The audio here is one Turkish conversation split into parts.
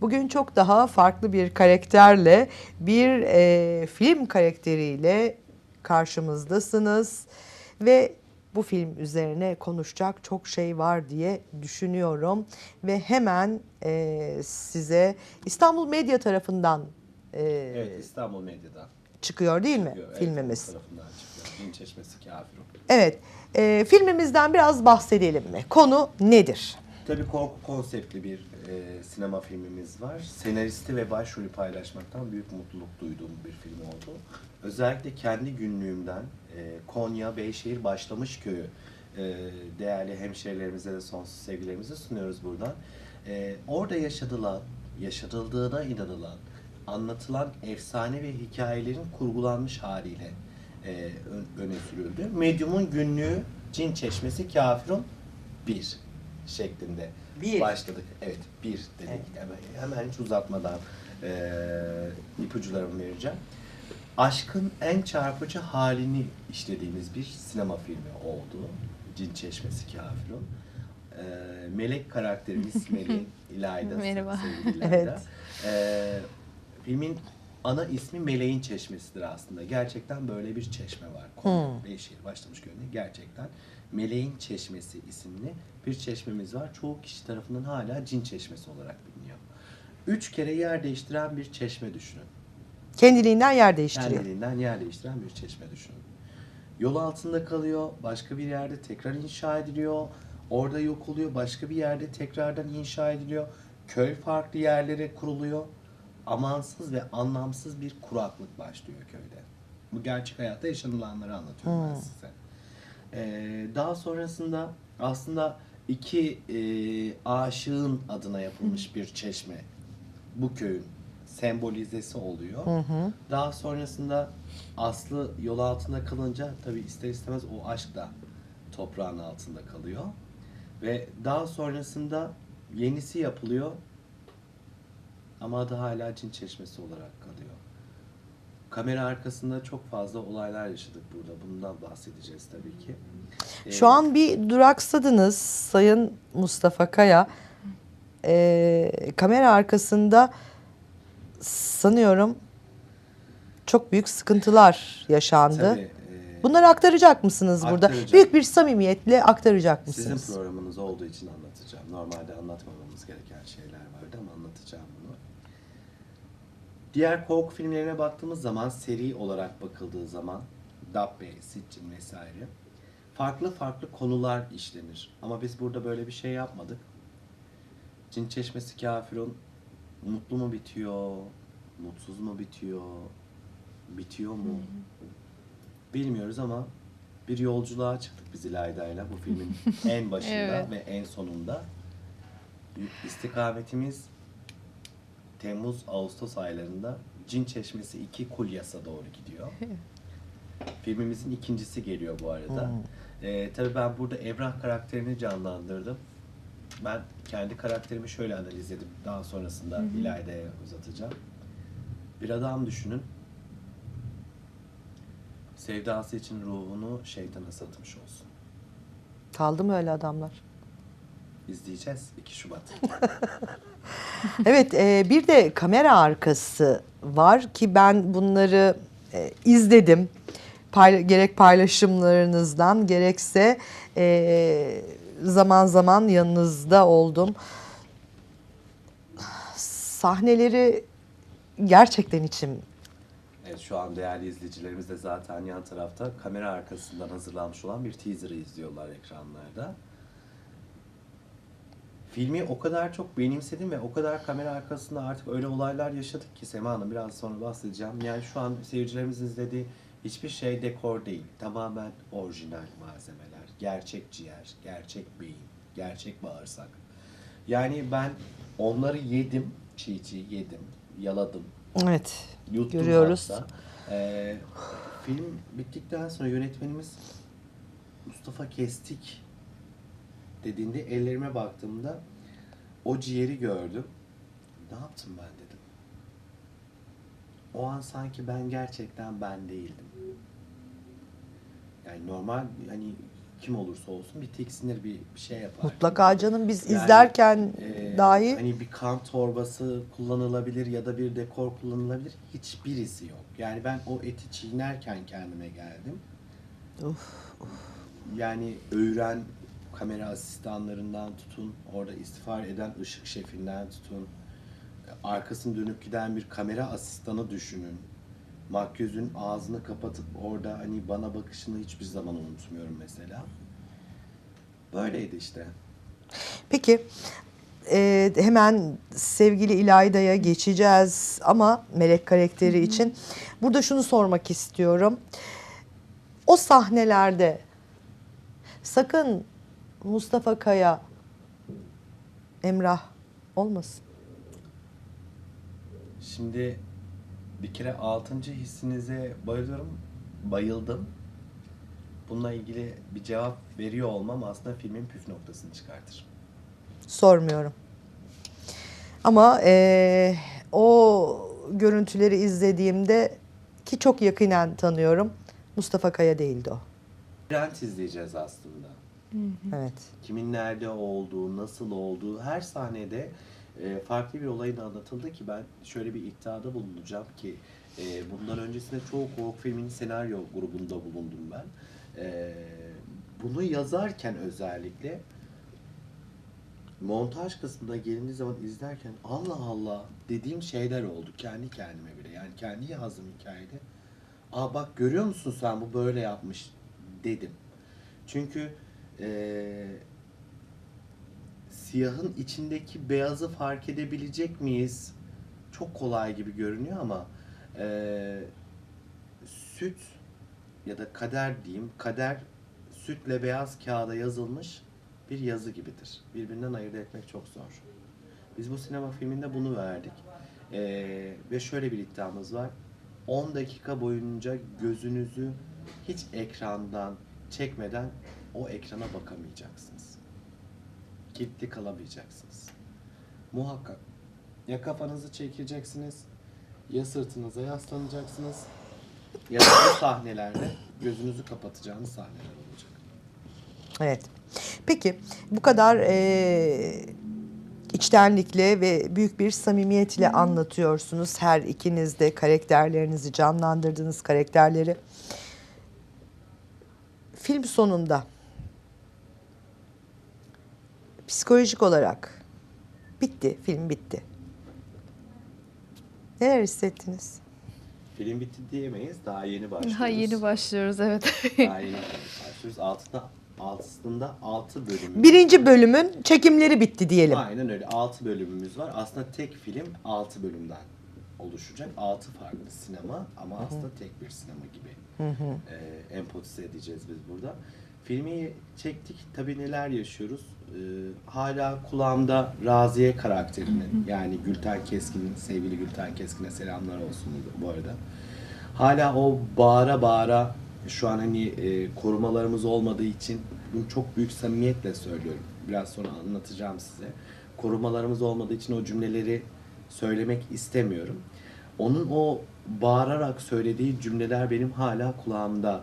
Bugün çok daha farklı bir karakterle, bir e, film karakteriyle karşımızdasınız. Ve bu film üzerine konuşacak çok şey var diye düşünüyorum. Ve hemen e, size İstanbul Medya tarafından e, Evet İstanbul Medya'da çıkıyor değil mi çıkıyor. Evet, filmimiz? tarafından çıkıyor. Çeşmesi Kafirun. Evet, e, filmimizden biraz bahsedelim mi? Konu nedir? Tabii korku konseptli bir e, sinema filmimiz var. Senaristi ve başrolü paylaşmaktan büyük mutluluk duyduğum bir film oldu. Özellikle kendi günlüğümden e, Konya Beyşehir Başlamış Köyü e, değerli hemşehrilerimize de sonsuz sevgilerimizi sunuyoruz buradan. E, orada yaşadılan, yaşatıldığına inanılan, anlatılan efsane ve hikayelerin kurgulanmış haliyle e, ön- öne sürüldü. Medyum'un günlüğü Cin Çeşmesi Kafirun 1 şeklinde Bir. başladık. Evet, bir dedik. Hemen, hemen hiç uzatmadan e, ipucularımı vereceğim. Aşkın en çarpıcı halini işlediğimiz bir sinema filmi oldu. Cin Çeşmesi Kafirun. E, Melek karakterimiz Melek İlayda. Merhaba. İlayda. Evet. E, filmin ana ismi Meleğin Çeşmesi'dir aslında. Gerçekten böyle bir çeşme var. Konya, Hmm. Beyşehir başlamış köyünde gerçekten Meleğin Çeşmesi isimli bir çeşmemiz var. Çoğu kişi tarafından hala Cin Çeşmesi olarak biliniyor. Üç kere yer değiştiren bir çeşme düşünün. Kendiliğinden yer değiştiriyor. Kendiliğinden yer değiştiren bir çeşme düşünün. Yol altında kalıyor, başka bir yerde tekrar inşa ediliyor. Orada yok oluyor, başka bir yerde tekrardan inşa ediliyor. Köy farklı yerlere kuruluyor. Amansız ve anlamsız bir kuraklık başlıyor köyde. Bu gerçek hayatta yaşanılanları anlatıyorum ben Hmm. size. Ee, daha sonrasında aslında iki e, aşığın adına yapılmış bir çeşme bu köyün sembolizesi oluyor. Hı hı. Daha sonrasında Aslı yol altında kalınca tabi ister istemez o aşk da toprağın altında kalıyor. Ve daha sonrasında yenisi yapılıyor ama adı hala Cin Çeşmesi olarak kalıyor. Kamera arkasında çok fazla olaylar yaşadık burada. Bundan bahsedeceğiz tabii ki. Şu Ee, an bir duraksadınız Sayın Mustafa Kaya. Ee, kamera arkasında sanıyorum çok büyük sıkıntılar yaşandı. tabii, e, Bunları aktaracak mısınız burada? Aktaracağım. Büyük bir samimiyetle aktaracak Sizin mısınız? programınız olduğu için anlatacağım. Normalde anlatmamamız gereken şeyler vardı ama anlatacağım bunu. Diğer korku filmlerine baktığımız zaman seri olarak bakıldığı zaman Dabbe, Sitchin vesaire farklı farklı konular işlenir. Ama biz burada böyle bir şey yapmadık. Cin Çeşmesi Kafirun mutlu mu bitiyor, mutsuz mu bitiyor, bitiyor mu? Bilmiyoruz ama bir yolculuğa çıktık biz İlayda'yla bu filmin en başında Evet. ve en sonunda. İstikametimiz Temmuz-Ağustos aylarında Cin Çeşmesi 2 Kulyas'a doğru gidiyor. Filmimizin ikincisi geliyor bu arada. Hmm. Ee, tabii ben burada Emrah karakterini canlandırdım. Ben kendi karakterimi şöyle analiz edip daha sonrasında İlayda'ya uzatacağım. Bir adam düşünün. Sevdası için ruhunu şeytana satmış olsun. Kaldı mı öyle adamlar? İzleyeceğiz 2 Şubat. Evet, e, bir de kamera arkası var ki ben bunları e, izledim. Payla- gerek paylaşımlarınızdan gerekse e, zaman zaman yanınızda oldum. Sahneleri gerçekten içim Evet şu an değerli izleyicilerimiz de zaten yan tarafta kamera arkasından hazırlanmış olan bir teaser'ı izliyorlar ekranlarda. Filmi o kadar çok benimsedim ve o kadar kamera arkasında artık öyle olaylar yaşadık ki Sema Hanım biraz sonra bahsedeceğim. Yani şu an seyircilerimizin izlediği hiçbir şey dekor değil. Tamamen orijinal malzemeler. Gerçek ciğer, gerçek beyin, gerçek bağırsak. Yani ben onları yedim, çiğ çiğ yedim, yaladım, evet Yuttum görüyoruz. hatta. Ee, film bittikten sonra yönetmenimiz Mustafa Kestik dediğinde ellerime baktığımda o ciğeri gördüm. Ne yaptım ben dedim. O an sanki ben gerçekten ben değildim. Yani normal hani kim olursa olsun bir tiksinir bir, bir şey yapar. Mutlaka canım biz Yani, izlerken Ee, dahi Hani bir kan torbası kullanılabilir ya da bir dekor kullanılabilir. Hiçbirisi yok. Yani ben o eti çiğnerken kendime geldim. Yani öğren kamera asistanlarından tutun, orada istifa eden ışık şefinden tutun, arkasını dönüp giden bir kamera asistanı düşünün. Makyözün ağzını kapatıp orada hani bana bakışını hiçbir zaman unutmuyorum mesela. Böyleydi işte. Peki e, hemen sevgili İlayda'ya geçeceğiz ama Melek karakteri için. Burada şunu sormak istiyorum. O sahnelerde sakın Mustafa Kaya, Emrah olmasın. Şimdi bir kere altıncı hissinize bayılıyorum. Bayıldım. Bununla ilgili bir cevap veriyor olmam aslında filmin püf noktasını çıkartır. Sormuyorum. Ama e, o görüntüleri izlediğimde ki çok yakinen tanıyorum. Mustafa Kaya değildi o. Brent izleyeceğiz aslında. Evet. Kimin nerede olduğu, nasıl olduğu, her sahnede e, farklı bir olayın anlatıldı ki ben şöyle bir iddiada bulunacağım ki e, bundan öncesinde çoğu korku filminin senaryo grubunda bulundum ben. E, bunu yazarken özellikle montaj kısmında gelindiği zaman izlerken Allah Allah dediğim şeyler oldu kendi kendime bile. Yani kendi yazdığım hikayede. Aa bak görüyor musun sen bu böyle yapmış dedim. Çünkü eee, siyahın içindeki beyazı fark edebilecek miyiz? Çok kolay gibi görünüyor ama eee, süt ya da kader diyeyim, kader sütle beyaz kağıda yazılmış bir yazı gibidir. Birbirinden ayırt etmek çok zor. Biz bu sinema filminde bunu verdik. Eee, ve şöyle bir iddiamız var. 10 dakika boyunca gözünüzü hiç ekrandan çekmeden o ekrana bakamayacaksınız. Kilitli kalamayacaksınız. Muhakkak ya kafanızı çekeceksiniz ya sırtınıza yaslanacaksınız ya da bu sahnelerde gözünüzü kapatacağınız sahneler olacak. Evet. Peki bu kadar eee, içtenlikle ve büyük bir samimiyetle anlatıyorsunuz. Her ikiniz de karakterlerinizi canlandırdığınız karakterleri. Film sonunda psikolojik olarak bitti, film bitti. Neler hissettiniz? Film bitti diyemeyiz. Daha yeni başlıyoruz. Ha yeni başlıyoruz evet. Daha yeni başlıyoruz. Altında, aslında 6 bölümümüz Birinci bölümün çekimleri bitti diyelim. Aynen öyle. 6 bölümümüz var. Aslında tek film 6 bölümden oluşacak. 6 farklı sinema ama aslında tek bir sinema gibi e, empatize edeceğiz biz burada. Filmi çektik. Tabii neler yaşıyoruz. E, hala kulağımda Raziye karakterinin yani Gülten Keskin'in sevgili Gülten Keskin'e selamlar olsun bu arada. Hala o bağıra bağıra şu an hani e, korumalarımız olmadığı için bunu çok büyük samimiyetle söylüyorum. Biraz sonra anlatacağım size. Korumalarımız olmadığı için o cümleleri söylemek istemiyorum. Onun o bağırarak söylediği cümleler benim hala kulağımda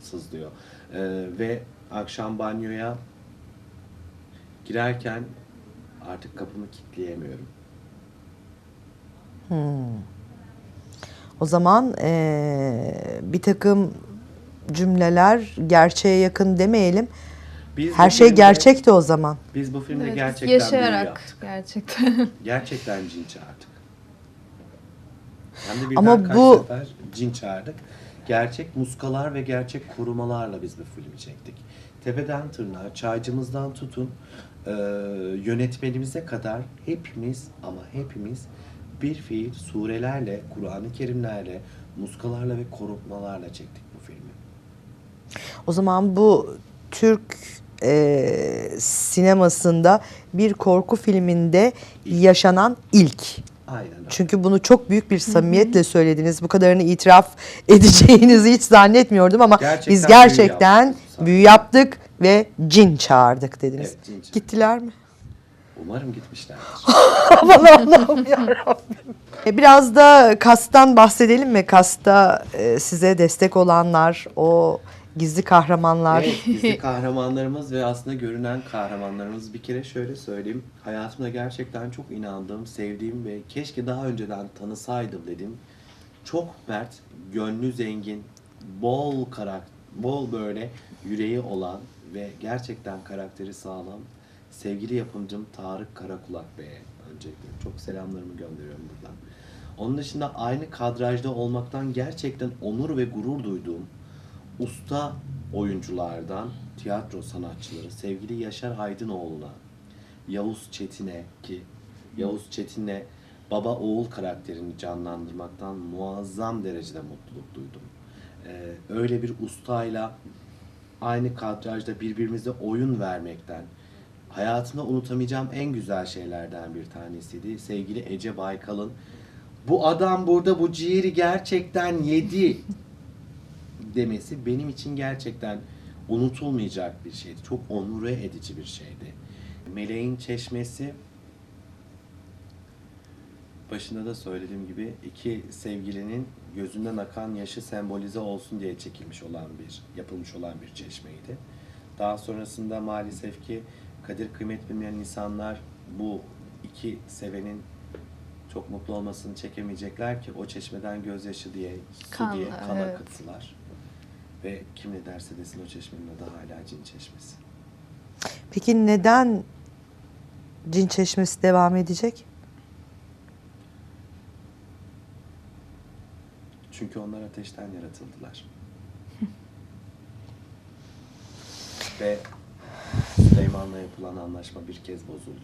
sızlıyor. E, ve akşam banyoya girerken artık kapımı kilitleyemiyorum. O zaman eee, bir takım cümleler gerçeğe yakın demeyelim. Biz Her şey filmde- gerçekti o zaman. Biz bu filmde Evet, gerçekten yaşayarak gerçekten. Gerçekten cin çağırdık. Hem de Ama Ama kaç bu- sefer cin çağırdık. Gerçek muskalar ve gerçek korumalarla biz bu filmi çektik. Tepeden tırnağa, çaycımızdan tutun, e, yönetmenimize kadar hepimiz ama hepimiz bir fiil surelerle, Kur'an-ı Kerimlerle, muskalarla ve korumalarla çektik bu filmi. O zaman bu Türk eee, sinemasında bir korku filminde yaşanan ilk. Aynen öyle. Çünkü bunu çok büyük bir samimiyetle söylediniz. Bu kadarını itiraf edeceğinizi hiç zannetmiyordum ama Gerçekten biz gerçekten. Büyü yaptık ve cin çağırdık dediniz. Evet, cin çağırdık. Gittiler mi? Umarım gitmişlerdir. Aman Allah'ım yarabbim. E, Biraz da kastan bahsedelim mi? Kasta e, size destek olanlar, o Gizli kahramanlar. Evet, gizli kahramanlarımız ve aslında görünen kahramanlarımız. Bir kere şöyle söyleyeyim. Hayatımda gerçekten çok inandığım, sevdiğim ve keşke daha önceden tanısaydım dediğim çok mert, gönlü zengin, bol karakter, bol böyle yüreği olan ve gerçekten karakteri sağlam sevgili yapımcım Tarık Karakulak Bey'e öncelikle çok selamlarımı gönderiyorum buradan. Onun dışında aynı kadrajda olmaktan gerçekten onur ve gurur duyduğum usta oyunculardan tiyatro sanatçıları sevgili Yaşar Aydınoğlu'na, Yavuz Çetin'e ki Yavuz Çetin'le baba oğul karakterini canlandırmaktan muazzam derecede mutluluk duydum. Ee, öyle bir ustayla aynı kadrajda birbirimize oyun vermekten hayatımda unutamayacağım en güzel şeylerden bir tanesiydi. Sevgili Ece Baykal'ın bu adam burada bu ciğeri gerçekten yedi demesi benim için gerçekten unutulmayacak bir şeydi. Çok onure edici bir şeydi. Meleğin Çeşmesi başında da söylediğim gibi iki sevgilinin gözünden akan yaşı sembolize olsun diye çekilmiş olan bir, yapılmış olan bir çeşmeydi. Daha sonrasında maalesef ki kadir kıymet bilmeyen insanlar bu iki sevenin çok mutlu olmasını çekemeyecekler ki o çeşmeden gözyaşı diye, su Kan, diye kan evet. akıttılar. Ve kim ne derse desin o çeşmenin adı hala cin çeşmesi. Peki neden Cin Çeşmesi devam edecek? Çünkü onlar ateşten yaratıldılar. Ve Süleyman'la yapılan anlaşma bir kez bozuldu.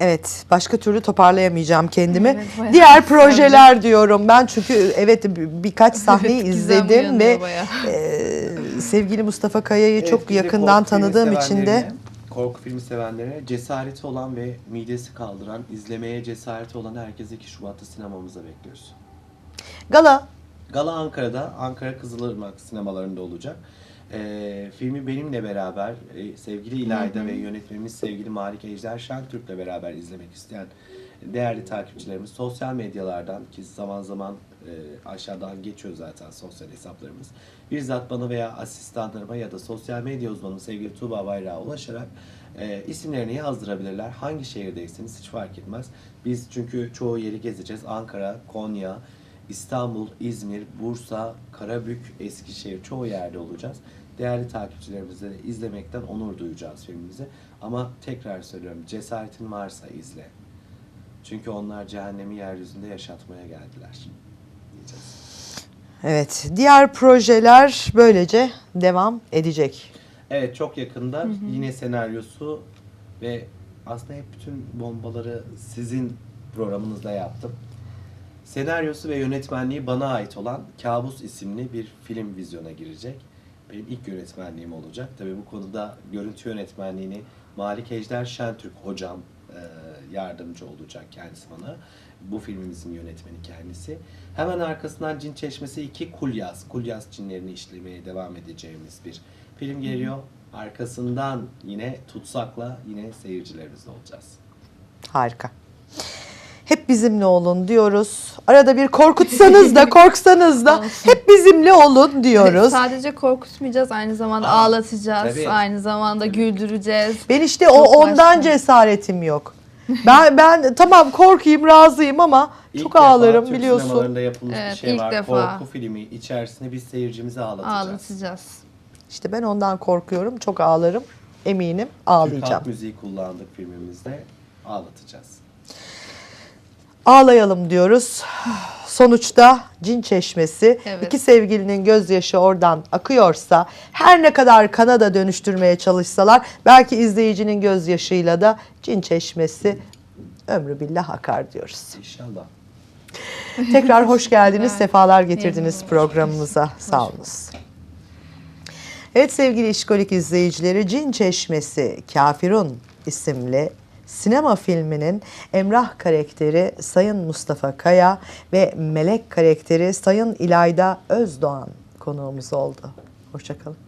Evet, başka türlü toparlayamayacağım kendimi. Evet, bayağı Diğer güzel. projeler diyorum ben çünkü evet bir- birkaç sahneyi Evet, izledim ve bayağı. e, sevgili Mustafa Kaya'yı Evet, çok yakından tanıdığım için de sevenlerine, Korku filmi sevenlere cesareti olan ve midesi kaldıran, izlemeye cesareti olan herkesi 2 Şubat'ta sinemamıza bekliyoruz. Gala Gala Ankara'da, Ankara Kızılırmak sinemalarında olacak. Ee, filmi benimle beraber e, sevgili İlayda ve yönetmenimiz sevgili Malik Ejder Şentürk'le beraber izlemek isteyen değerli takipçilerimiz sosyal medyalardan ki zaman zaman e, aşağıdan geçiyor zaten sosyal hesaplarımız. Bizzat bana veya asistanlarıma ya da sosyal medya uzmanı sevgili Tuğba Bayrak'a ulaşarak e, isimlerini yazdırabilirler. Hangi şehirdeyseniz hiç fark etmez. Biz çünkü çoğu yeri gezeceğiz. Ankara, Konya, İstanbul, İzmir, Bursa, Karabük, Eskişehir çoğu yerde olacağız. Değerli takipçilerimizle de izlemekten onur duyacağız filmimizi. Ama tekrar söylüyorum cesaretin varsa izle. Çünkü onlar cehennemi yeryüzünde yaşatmaya geldiler. Diyeceğiz. evet diğer projeler böylece devam edecek. Evet çok yakında yine senaryosu ve aslında hep bütün bombaları sizin programınızda yaptım. Senaryosu ve yönetmenliği bana ait olan Kabus isimli bir film vizyona girecek. Benim ilk yönetmenliğim olacak. Tabii bu konuda görüntü yönetmenliğini Malik Ejder Şentürk hocam yardımcı olacak kendisi bana. Bu filmimizin yönetmeni kendisi. Hemen arkasından Cin Çeşmesi 2 Kulyas. Kulyas cinlerini işlemeye devam edeceğimiz bir film geliyor. Arkasından yine Tutsak'la yine seyircilerimizle olacağız. Harika. Hep bizimle olun diyoruz. Arada bir korkutsanız da korksanız da hep bizimle olun diyoruz. Sadece korkutmayacağız, aynı zamanda Aa, ağlatacağız, tabii. aynı zamanda güldüreceğiz. Ben işte o Çok ondan başka. cesaretim yok. Ben ben tamam korkayım razıyım ama İlk çok defa ağlarım Türk biliyorsun. yapılmış Evet, bir şey ilk var. defa. Korku filmi içerisinde biz seyircimizi ağlatacağız. Ağlatacağız. İşte ben ondan korkuyorum. Çok ağlarım. Eminim Türk ağlayacağım. halk müziği kullandık filmimizde. Ağlatacağız. Ağlayalım diyoruz. Sonuçta cin çeşmesi Evet. iki sevgilinin gözyaşı oradan akıyorsa her ne kadar kana da dönüştürmeye çalışsalar belki izleyicinin gözyaşıyla da cin çeşmesi ömrü billah akar diyoruz. İnşallah. Tekrar hoş geldiniz, sefalar getirdiniz programımıza. Sağ olunuz. Evet sevgili işkolik izleyicileri Cin Çeşmesi Kafirun isimli sinema filminin Emrah karakteri Sayın Mustafa Kaya ve Melek karakteri Sayın İlayda Özdoğan konuğumuz oldu. Hoşçakalın.